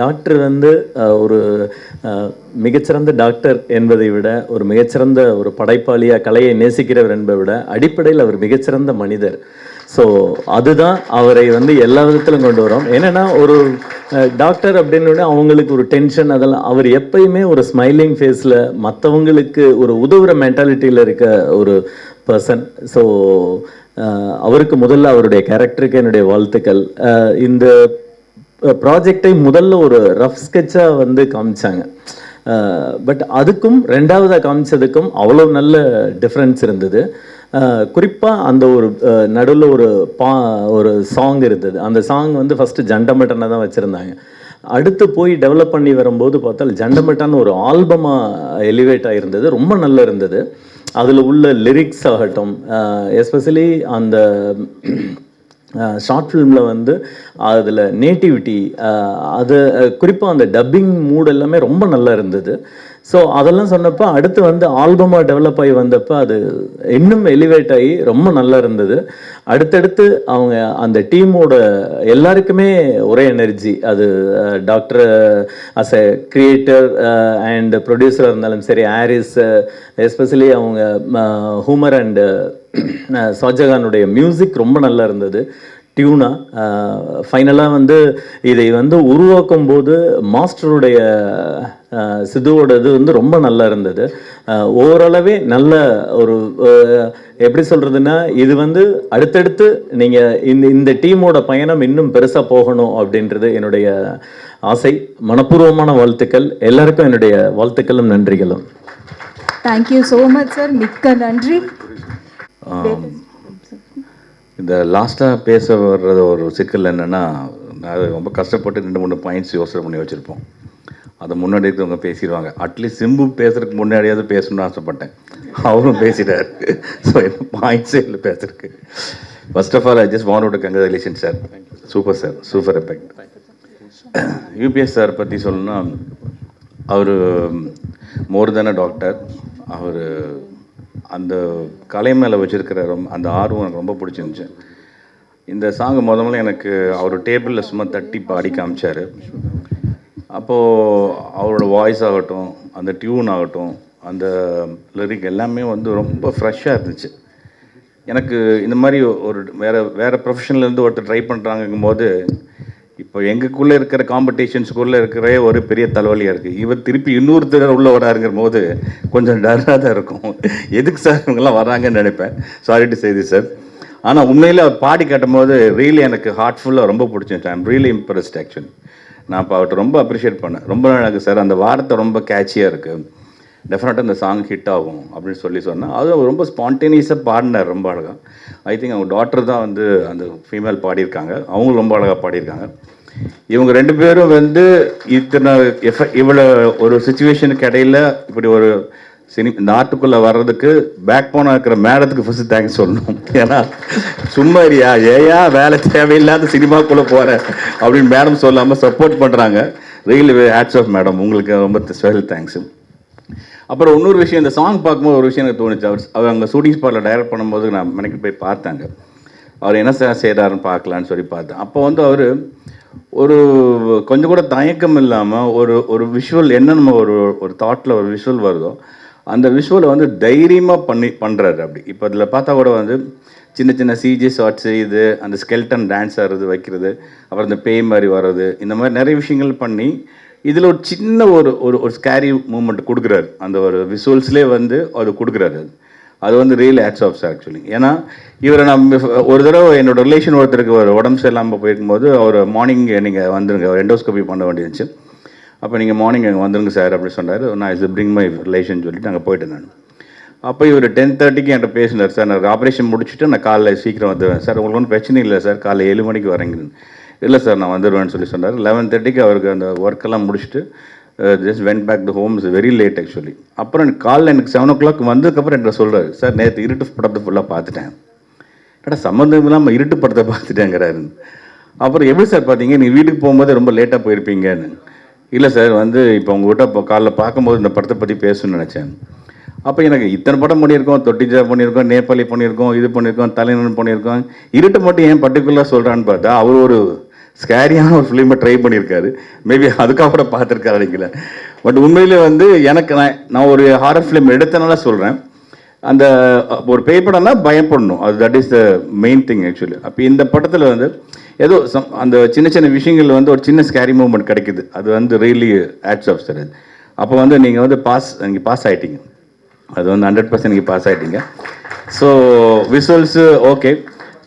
Doctor வந்து ஒரு மிகச்சிறந்த டாக்டர் என்பதை விட ஒரு மிகச்சிறந்த ஒரு படைப்பாளியாக கலையை நேசிக்கிறவர் என்பதை விட அடிப்படையில் அவர் மிகச்சிறந்த மனிதர். ஸோ அதுதான் அவரை வந்து எல்லா விதத்திலும் கொண்டு வரும். என்னன்னா ஒரு டாக்டர் அப்படின்னு அவங்களுக்கு ஒரு டென்ஷன் அதெல்லாம் அவர் எப்பயுமே ஒரு ஸ்மைலிங் ஃபேஸில் மற்றவங்களுக்கு ஒரு உதவுற மென்டாலிட்டியில் இருக்க ஒரு பர்சன் ஸோ அவருக்கு முதல்ல அவருடைய கேரக்டருக்கு என்னுடைய வாழ்த்துக்கள். இந்த ப்ராஜெக்டை முதல்ல ஒரு ரஃப் ஸ்கெட்சாக வந்து காமிச்சாங்க. பட் அதுக்கும் ரெண்டாவதாக காமிச்சதுக்கும் அவ்வளோ நல்ல டிஃப்ரென்ஸ் இருந்தது. குறிப்பாக அந்த ஒரு நடுவில் ஒரு பா ஒரு சாங் இருந்தது. அந்த சாங் வந்து ஃபஸ்ட்டு ஜண்டமட்டனை தான் வச்சுருந்தாங்க. அடுத்து போய் டெவலப் பண்ணி வரும்போது பார்த்தால் ஜண்டமட்டான்னு ஒரு ஆல்பமாக எலிவேட் ஆகிருந்தது ரொம்ப நல்லா இருந்தது. அதில் உள்ள லிரிக்ஸ் ஆகட்டும் எஸ்பெஷலி அந்த ஷார்ட் ஃபிலிமில் வந்து அதில் நேட்டிவிட்டி அது குறிப்பாக அந்த டப்பிங் மூட் எல்லாமே ரொம்ப நல்லா இருந்தது. ஸோ அதெல்லாம் சொன்னப்போ அடுத்து வந்து ஆல்பமாக டெவலப் ஆகி வந்தப்போ அது இன்னும் எலிவேட் ஆகி ரொம்ப நல்லா இருந்தது. அடுத்தடுத்து அவங்க அந்த டீமோட எல்லாருக்குமே ஒரே எனர்ஜி அது doctor as a creator and ப்ரொடியூசராக இருந்தாலும் சரி ஆரிஸ் எஸ்பெஷலி அவங்க ஹூமர் அண்டு ஷாஜகானுடைய மியூசிக் ரொம்ப நல்லா இருந்தது. டியூனா ஃபைனலாக வந்து இதை வந்து உருவாக்கும் போது மாஸ்டருடைய சிதுவோடது சிதுவோட இது வந்து ரொம்ப நல்லா இருந்தது. ஓரளவே நல்ல ஒரு எப்படி சொல்கிறதுன்னா இது வந்து அடுத்தடுத்து நீங்கள் இந்த இந்த டீமோட பயணம் இன்னும் பெருசாக போகணும் அப்படின்றது என்னுடைய ஆசை. மனப்பூர்வமான வாழ்த்துக்கள். எல்லாருக்கும் என்னுடைய வாழ்த்துக்களும் நன்றிகளும். தேங்க்யூ ஸோ மச் சார் மிக்க நன்றி. Um, இந்த லாஸ்ட்டாக பேச வர்றது ஒரு சிக்கல் என்னென்னா நான் ரொம்ப கஷ்டப்பட்டு ரெண்டு மூணு பாயிண்ட்ஸ் யோசனை பண்ணி வச்சுருப்போம். அதை முன்னாடி இருக்கவங்க பேசிடுவாங்க. அட்லீஸ்ட் சிம்பு பேசுறதுக்கு முன்னாடியாவது பேசணும்னு ஆசைப்பட்டேன். அவரும் பேசிட்டார். ஸோ என்ன பாயிண்ட்ஸே இல்லை பேசுறதுக்கு. First of all I just want to congratulation sir super sir super effect U P S sir பற்றி சொல்லணும்னா அவர் மோர் தென் அ டாக்டர் அவர் அந்த கலை மேலே வச்சுருக்கிற ரொம்ப அந்த ஆர்வம் எனக்கு ரொம்ப பிடிச்சிருந்துச்சு. இந்த சாங்கு முத முதல்ல எனக்கு அவர் டேபிளில் சும்மா தட்டி பாடி காமிச்சார் அப்போது அவரோட வாய்ஸ் ஆகட்டும் அந்த டியூன் ஆகட்டும் அந்த லிரிக் எல்லாமே வந்து ரொம்ப ஃப்ரெஷ்ஷாக இருந்துச்சு. எனக்கு இந்த மாதிரி ஒரு வேறு வேறு ப்ரொஃபஷன்லேருந்து ஒருத்தர் ட்ரை பண்ணுறாங்கும் போது இப்போ எங்களுக்குள்ளே இருக்கிற காம்படிஷன்ஸுக்குள்ளே இருக்கிற ஒரு பெரிய தலைவலியாக இருக்குது இவர் திருப்பி இன்னொருத்தர் உள்ளே வராருங்கிற போது கொஞ்சம் டராக தான் இருக்கும். எதுக்கு சார் இவங்கெல்லாம் வராங்கன்னு நினைப்பேன். சாரி டு செய்தி சார் ஆனால் உண்மையில் அவர் பாடி காட்டும்போது ரியலி எனக்கு ஹார்ட்ஃபுல்லாக ரொம்ப பிடிச்சிருச்சு ஐம் ரியலி இம்ப்ரெஸ்ட் ஆக்சுவலி நான் இப்போ அவர்கிட்ட ரொம்ப அப்ரிஷியேட் பண்ணேன். ரொம்ப எனக்கு சார் அந்த வார்த்தை ரொம்ப கேட்சியாக இருக்குது டெஃபினட்டாக இந்த சாங் ஹிட் ஆகும் அப்படின்னு சொல்லி சொன்னால் அது அவர் ரொம்ப ஸ்பான்டேனியஸாக பாடினார் ரொம்ப அழகாக ஐ திங்க் அவங்க டாக்டர் தான் வந்து அந்த ஃபீமேல் பாடியிருக்காங்க. அவங்களும் ரொம்ப அழகாக பாடியிருக்காங்க. இவங்க ரெண்டு பேரும் வந்து இத்தனை எஃப இவ்வளோ ஒரு சுச்சுவேஷனுக்கு இடையில இப்படி ஒரு சினி இந்த ஆர்ட்டுக்குள்ளே வர்றதுக்கு பேக் போனாக இருக்கிற மேடத்துக்கு ஃபஸ்ட்டு தேங்க்ஸ் சொல்லணும். ஏன்னா சும்மா இருயா ஏயா வேலை தேவையில்லாத சினிமாக்குள்ளே போகிற அப்படின்னு மேடம் சொல்லாமல் சப்போர்ட் பண்ணுறாங்க ரியலி ஹேட்ஸ் ஆஃப் மேடம் உங்களுக்கு ரொம்ப ஸ்பெஷல் தேங்க்ஸு அப்புறம் இன்னொரு விஷயம் இந்த சாங் பார்க்கும்போது ஒரு விஷயம் எனக்கு தோணுச்சு. அவர் அவர் அங்கே ஷூட்டிங் ஸ்பாட்டில் டைரக்ட் பண்ணும்போது நான் மெனக்கு போய் பார்த்தாங்க அவர் என்ன சார் செய்கிறாருன்னு பார்க்கலான்னு சொல்லி பார்த்தேன். அப்போ வந்து அவர் ஒரு கொஞ்சம் கூட தயக்கம் இல்லாமல் ஒரு ஒரு விஷுவல் என்ன நம்ம ஒரு ஒரு தாட்டில் ஒரு விஷுவல் வருதோ அந்த விஷுவலை வந்து தைரியமாக பண்ணி பண்ணுறாரு அப்படி. இப்போ அதில் பார்த்தா கூட வந்து சின்ன சின்ன சிஜி ஷார்ட்ஸு இது அந்த ஸ்கெல்டன் டான்ஸ் ஆடுறது வைக்கிறது அப்புறம் இந்த பேய் மாதிரி வர்றது இந்த மாதிரி நிறைய விஷயங்கள் பண்ணி இதில் ஒரு சின்ன ஒரு ஒரு ஒரு ஸ்கேரி மூமெண்ட் கொடுக்குறாரு. அந்த ஒரு விஷுவல்ஸ்லேயே வந்து அது கொடுக்குறாரு. அது அது வந்து ரியல் ஆக்ஸ் ஆஃப் ஆக்சுவலி ஏன்னா இவரை நம்ம ஒரு தடவை என்னோட ரிலேஷன் ஒருத்தருக்கு ஒரு உடம்பு சரியில்லாமல் போயிருக்கும்போது அவர் மார்னிங் நீங்கள் வந்துருங்க எண்டோஸ்கோபி பண்ண வேண்டியிருந்துச்சு. அப்போ நீங்கள் மார்னிங் அங்கே வந்துருங்க சார் அப்படி சொன்னார். நான் இஸ் பிரிங் மை ரிலேஷன் சொல்லிட்டு அங்கே போயிட்டு நான். அப்போ இவர் டென் தேர்ட்டிக்கு என்கிட்ட பேசினார் சார் நான் ஆப்ரேஷன் முடிச்சுட்டு நான் காலைல சீக்கிரம் வந்துடுவேன் சார் உங்களுக்கு ஒன்றும் பிரச்சனை இல்லை சார் காலைல ஏழு மணிக்கு வரேங்கிறேன். இல்லை சார் நான் வந்துடுவேன்னு சொல்லி சொன்னார். லெவன் தேர்ட்டிக்கு அவருக்கு அந்த ஒர்க்கெல்லாம் முடிச்சுட்டு just went back to home is very late actually அப்புறம் எனக்கு காலைல எனக்கு செவன் ஓ கிளாக் வந்ததுக்கப்புறம் என்கிட்ட சொல்கிறாரு சார் நேற்று இருட்டு படத்தை ஃபுல்லாக பார்த்துட்டேன். ஏடா சம்மந்தம் இல்லாமல் இருட்டு படத்தை பார்த்துட்டேங்கிறாரு. அப்புறம் எப்படி சார் பார்த்தீங்க? நீ வீட்டுக்கு போகும்போது ரொம்ப லேட்டாக போயிருப்பீங்கன்னு. இல்லை சார் வந்து இப்போ உங்ககிட்ட இப்போ காலைல பார்க்கும்போது இந்த படத்தை பற்றி பேசணும்னு நினச்சேன். அப்போ எனக்கு இத்தனை படம் பண்ணியிருக்கோம் தொட்டிஜா பண்ணியிருக்கோம் நேபாளி பண்ணியிருக்கோம் இது பண்ணியிருக்கோம் தலைநன் பண்ணியிருக்கோம். இருட்டு மட்டும் ஏன் பர்டிகுலராக சொல்கிறான்னு பார்த்தா அவர் ஒரு ஸ்கேரியான ஒரு ஃபிலிமை ட்ரை பண்ணியிருக்காரு. மேபி அதுக்காக கூட பார்த்துருக்காரு நினைக்கல பட் உண்மையிலே வந்து எனக்கு நான் நான் ஒரு ஹாரர் ஃபிலிம் எடுத்தனால சொல்கிறேன் அந்த ஒரு பேய் படம்னா பயப்படணும். அது that is the main thing actually அப்போ இந்த படத்தில் வந்து ஏதோ சம் அந்த சின்ன சின்ன விஷயங்கள் வந்து ஒரு சின்ன ஸ்கேரி மூமெண்ட் கிடைக்குது. அது வந்து ரியலி ஆட்ஸ் ஆஃப் சார் அது அப்போ வந்து நீங்கள் வந்து பாஸ் நீங்கள் பாஸ் ஆகிட்டீங்க அது வந்து ஹண்ட்ரட் பர்சன்ட் நீங்கள் பாஸ் ஆகிட்டீங்க ஸோ விசுவல்ஸு ஓகே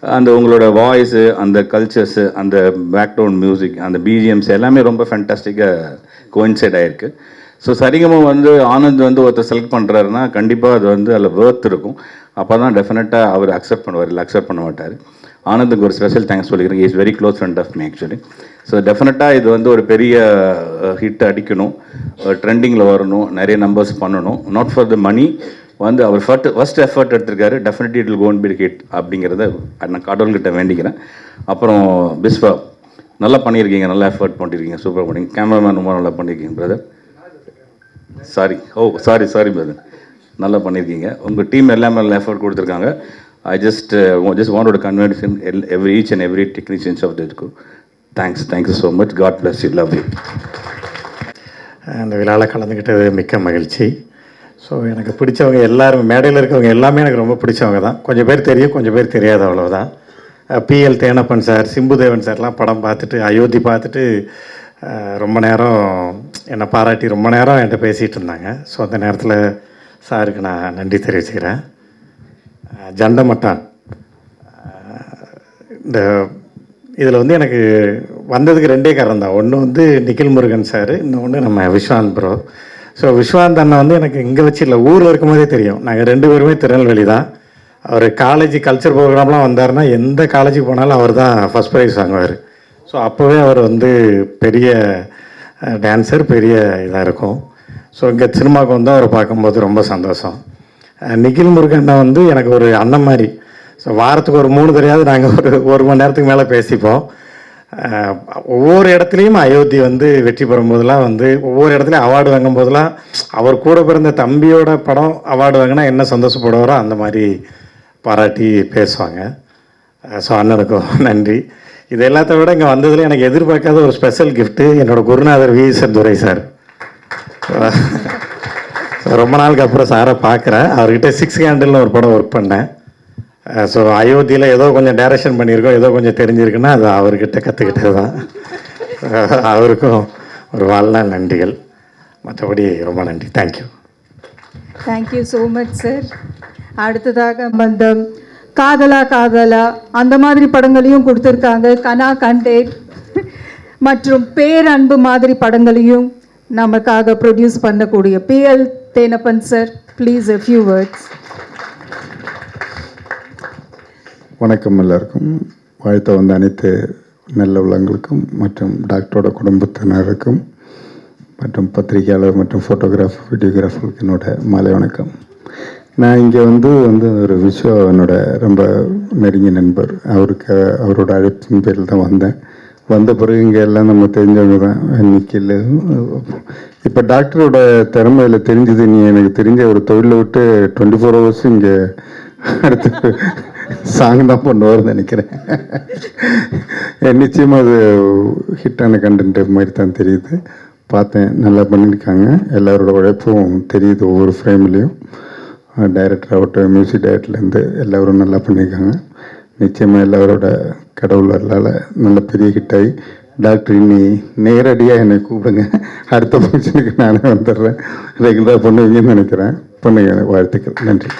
அந்த உங்களோட வாய்ஸு அந்த கல்ச்சர்ஸு அந்த பேக்ரவுண்ட் மியூசிக் அந்த பிஜிஎம்ஸ் எல்லாமே ரொம்ப ஃபேண்டாஸ்டிக்காக கோயின்சைட் ஆகிருக்கு ஸோ சரிகமம் வந்து ஆனந்த் வந்து ஒருத்தர் செலக்ட் பண்ணுறாருன்னா கண்டிப்பாக அது வந்து அதில் வேர்த் இருக்கும். அப்போ தான் டெஃபினட்டாக அவர் அக்செப்ட் பண்ணுவார் இல்லை அக்செப்ட் பண்ண மாட்டார். ஆனந்துக்கு ஒரு ஸ்பெஷல் தேங்க்ஸ் சொல்லிக்கிறேன். Is very close friend of me actually so டெஃபினட்டாக இது வந்து ஒரு பெரிய ஹிட் அடிக்கணும். ட்ரெண்டிங்கில் வரணும். நிறைய நம்பர்ஸ் பண்ணணும். நாட் ஃபார் த மணி வந்து அவர் ஃபர்ட் ஃபர்ஸ்ட் எஃபர்ட் எடுத்திருக்காரு. Definitely it gonna be hit அப்படிங்கிறத நான் கடவுள்கிட்ட வேண்டிக்கிறேன். அப்புறம் பிஸ்வா நல்லா பண்ணியிருக்கீங்க நல்லா எஃபர்ட் பண்ணியிருக்கீங்க சூப்பர் பண்ணிங்க கேமராமேன் ரொம்ப நல்லா பண்ணியிருக்கீங்க brother sorry oh sorry sorry brother நல்லா பண்ணியிருக்கீங்க. உங்கள் டீம் எல்லாமே நல்லா எஃபர்ட் கொடுத்துருக்காங்க. I just just want convince in every each and every technicians of the school thanks thank you so much God bless you love you அந்த விழாவில் கலந்துக்கிட்டது மிக்க மகிழ்ச்சி. ஸோ எனக்கு பிடிச்சவங்க எல்லாரும் மேடையில் இருக்கவங்க எல்லாமே எனக்கு ரொம்ப பிடிச்சவங்க தான். கொஞ்சம் பேர் தெரியும் கொஞ்சம் பேர் தெரியாது அவ்வளோதான் பிஎல் தேனப்பன் சார் சிம்புதேவன் சார்லாம் படம் பார்த்துட்டு அயோத்தி பார்த்துட்டு ரொம்ப நேரம் என்னை பாராட்டி ரொம்ப நேரம் என்கிட்ட பேசிகிட்டு இருந்தாங்க. ஸோ அந்த நேரத்தில் சாருக்கு நான் நன்றி தெரிவிச்சுக்கிறேன். ஜண்டமட்டான். இந்த இதில் வந்து எனக்கு வந்ததுக்கு ரெண்டே காரணம் தான். ஒன்று வந்து நிக்கில் முருகன் சார் இன்னொன்று நம்ம விஸ்வாந்த் ப்ரோ ஸோ விஸ்வாந்த் அண்ணன் வந்து எனக்கு இங்கே வச்சு இல்லை ஊரில் இருக்கும்போதே தெரியும். நாங்கள் ரெண்டு பேருமே திருநெல்வேலி தான். அவர் காலேஜ் கல்ச்சர் ப்ரோக்ராம்லாம் வந்தாருன்னா எந்த காலேஜுக்கு போனாலும் அவர் தான் ஃபஸ்ட் ப்ரைஸ் வாங்குவார். ஸோ அப்போவே அவர் வந்து பெரிய டான்ஸர் பெரிய இதாக இருக்கும். ஸோ இங்கே சினிமாவுக்கு வந்து அவரை பார்க்கும்போது ரொம்ப சந்தோஷம். நிகில் முருகன் வந்து எனக்கு ஒரு அண்ணன் மாதிரி. ஸோ வாரத்துக்கு ஒரு மூணு தெரியாது நாங்கள் ஒரு ஒரு மணி நேரத்துக்கு மேலே பேசிப்போம். ஒவ்வொரு இடத்துலையும் அயோத்தி வந்து வெற்றி பெறும் போதெல்லாம் வந்து ஒவ்வொரு இடத்துலையும் அவார்டு வாங்கும் போதெல்லாம் அவர் கூட பிறந்த தம்பியோட படம் அவார்டு வாங்கினா என்ன சந்தோஷப்படுவாரோ அந்த மாதிரி பாராட்டி பேசுவாங்க. ஸோ அண்ணனுக்கும் நன்றி. இது எல்லாத்த விட இங்கே வந்ததில் எனக்கு எதிர்பார்க்காத ஒரு ஸ்பெஷல் கிஃப்ட்டு என்னோட குருநாதர் வி. S Durai sir. ரொம்ப நாளுக்கு அப்புறம் சாரை பார்க்குறேன். அவர்கிட்ட சிக்ஸ் கேண்டில்னு ஒரு படம் ஒர்க் பண்ணேன். ஸோ அயோத்தியில் ஏதோ கொஞ்சம் டைரக்ஷன் பண்ணியிருக்கோம் ஏதோ கொஞ்சம் தெரிஞ்சிருக்குன்னா அது அவர்கிட்ட கற்றுக்கிட்டது தான் அவருக்கும் ஒரு வாழ்நாள் நன்றிகள். மற்றபடி ரொம்ப நன்றி. Thank you thank you so much sir அடுத்ததாக அந்த காதலா காதலா. அந்த மாதிரி படங்களையும் கொடுத்துருக்காங்க. கனா கண்டே. மற்றும் பேரன்பு மாதிரி படங்களையும் நமக்காக ப்ரொடியூஸ் பண்ணக்கூடிய P L Thenappan sir please a few words வணக்கம் எல்லாருக்கும். வாழ்த்த வந்த அனைத்து நல்ல உள்ளங்களுக்கும் மற்றும் டாக்டரோட குடும்பத்தினருக்கும் மற்றும் பத்திரிகையாளர் மற்றும் ஃபோட்டோகிராஃப் வீடியோகிராஃபருக்கு என்னோட மாலை வணக்கம். நான் இங்கே வந்து வந்து ஒரு விஸ்வா என்னோட ரொம்ப நெருங்கிய நண்பர். அவருக்கு அவரோட அழைப்பின் பேரில் தான் வந்தேன். வந்த பிறகு இங்கே எல்லாம் நம்ம தெரிஞ்சவங்க தான். நிற்கல இப்போ டாக்டரோட திறமையில் தெரிஞ்சது நீ எனக்கு தெரிஞ்ச ஒரு தொழிலை விட்டு டுவெண்ட்டி ஃபோர் ஹவர்ஸ் இங்கே அடுத்து சாங் தான் பண்ணுவார்னு நினைக்கிறேன். நிச்சயமாக அது ஹிட்டான கண்டென்ட் மாதிரி தான் தெரியுது. பார்த்தேன் நல்லா பண்ணியிருக்காங்க. எல்லாரோட உழைப்பும் தெரியுது ஒவ்வொரு ஃப்ரேம்லேயும் டைரக்டர் ஆகட்டும் மியூசிக் டைரக்டர்லேருந்து எல்லாரும் நல்லா பண்ணியிருக்காங்க. நிச்சயமாக எல்லாரோட கடவுள் வரலால் நல்ல பெரிய ஹிட்டாகி டாக்டர் இனி நேரடியாக என்னை கூப்பிடுங்க. அடுத்த ஃபங்க்ஷனுக்கு நானே வந்துடுறேன். ரெகுலராக பண்ணுவீங்கன்னு நினைக்கிறேன். பண்ணுங்க வாழ்த்துக்கள். நன்றி.